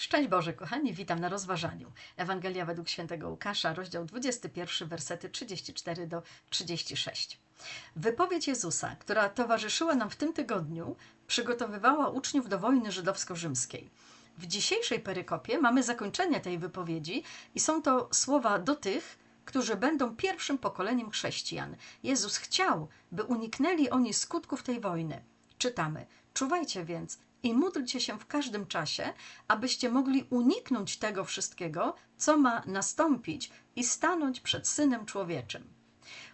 Szczęść Boże, kochani, witam na rozważaniu. Ewangelia według świętego Łukasza, rozdział 21, wersety 34 do 36. Wypowiedź Jezusa, która towarzyszyła nam w tym tygodniu, przygotowywała uczniów do wojny żydowsko-rzymskiej. W dzisiejszej perykopie mamy zakończenie tej wypowiedzi i są to słowa do tych, którzy będą pierwszym pokoleniem chrześcijan. Jezus chciał, by uniknęli oni skutków tej wojny. Czytamy: Czuwajcie więc i módlcie się w każdym czasie, abyście mogli uniknąć tego wszystkiego, co ma nastąpić i stanąć przed Synem Człowieczym.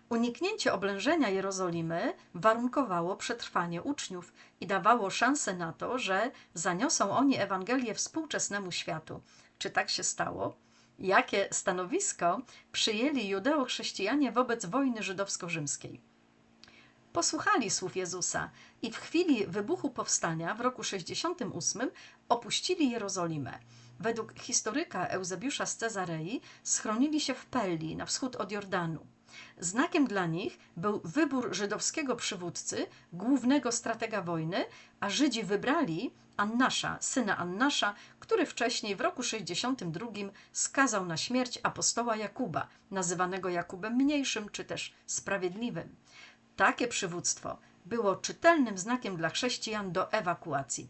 Uniknięcie oblężenia Jerozolimy warunkowało przetrwanie uczniów i dawało szansę na to, że zaniosą oni Ewangelię współczesnemu światu. Czy tak się stało? Jakie stanowisko przyjęli judeo-chrześcijanie wobec wojny żydowsko-rzymskiej? Posłuchali słów Jezusa i w chwili wybuchu powstania w roku 68 opuścili Jerozolimę. Według historyka Eusebiusza z Cezarei schronili się w Pelli na wschód od Jordanu. Znakiem dla nich był wybór żydowskiego przywódcy, głównego stratega wojny, a Żydzi wybrali Annasza, syna Annasza, który wcześniej w roku 62 skazał na śmierć apostoła Jakuba, nazywanego Jakubem Mniejszym czy też Sprawiedliwym. Takie przywództwo było czytelnym znakiem dla chrześcijan do ewakuacji.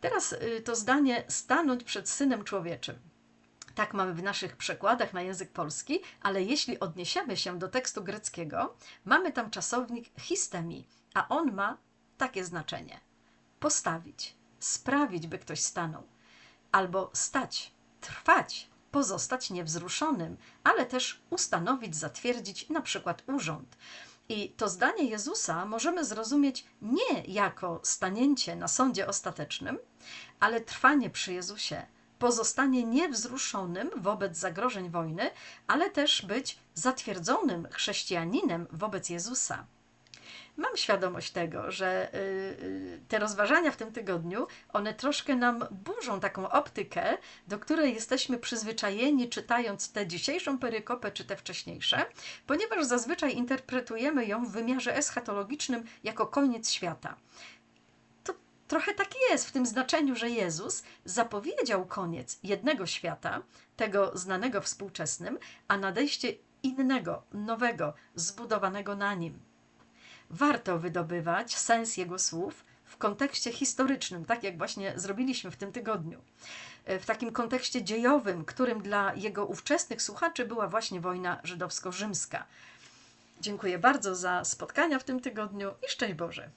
Teraz y, to zdanie stanąć przed synem człowieczym. Tak mamy w naszych przekładach na język polski, ale jeśli odniesiemy się do tekstu greckiego, mamy tam czasownik histemi, a on ma takie znaczenie: postawić, sprawić, by ktoś stanął, albo stać, trwać, pozostać niewzruszonym, ale też ustanowić, zatwierdzić na przykład urząd. I to zdanie Jezusa możemy zrozumieć nie jako stanięcie na sądzie ostatecznym, ale trwanie przy Jezusie, pozostanie niewzruszonym wobec zagrożeń wojny, ale też być zatwierdzonym chrześcijaninem wobec Jezusa mam świadomość tego, że y, y, te rozważania w tym tygodniu, one troszkę nam burzą taką optykę, do której jesteśmy przyzwyczajeni, czytając tę dzisiejszą perykopę czy te wcześniejsze, ponieważ zazwyczaj interpretujemy ją w wymiarze eschatologicznym jako koniec świata. To trochę tak jest w tym znaczeniu, że Jezus zapowiedział koniec jednego świata, tego znanego współczesnym, a nadejście innego, nowego, zbudowanego na nim warto wydobywać sens jego słów w kontekście historycznym, tak jak właśnie zrobiliśmy w tym tygodniu. W takim kontekście dziejowym, którym dla jego ówczesnych słuchaczy była właśnie wojna żydowsko-rzymska. Dziękuję bardzo za spotkania w tym tygodniu i szczęść Boże.